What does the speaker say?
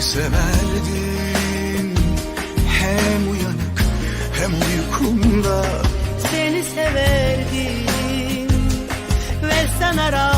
Seni severdim Hem uyanık hem uykumda Seni severdim ve sana rağmen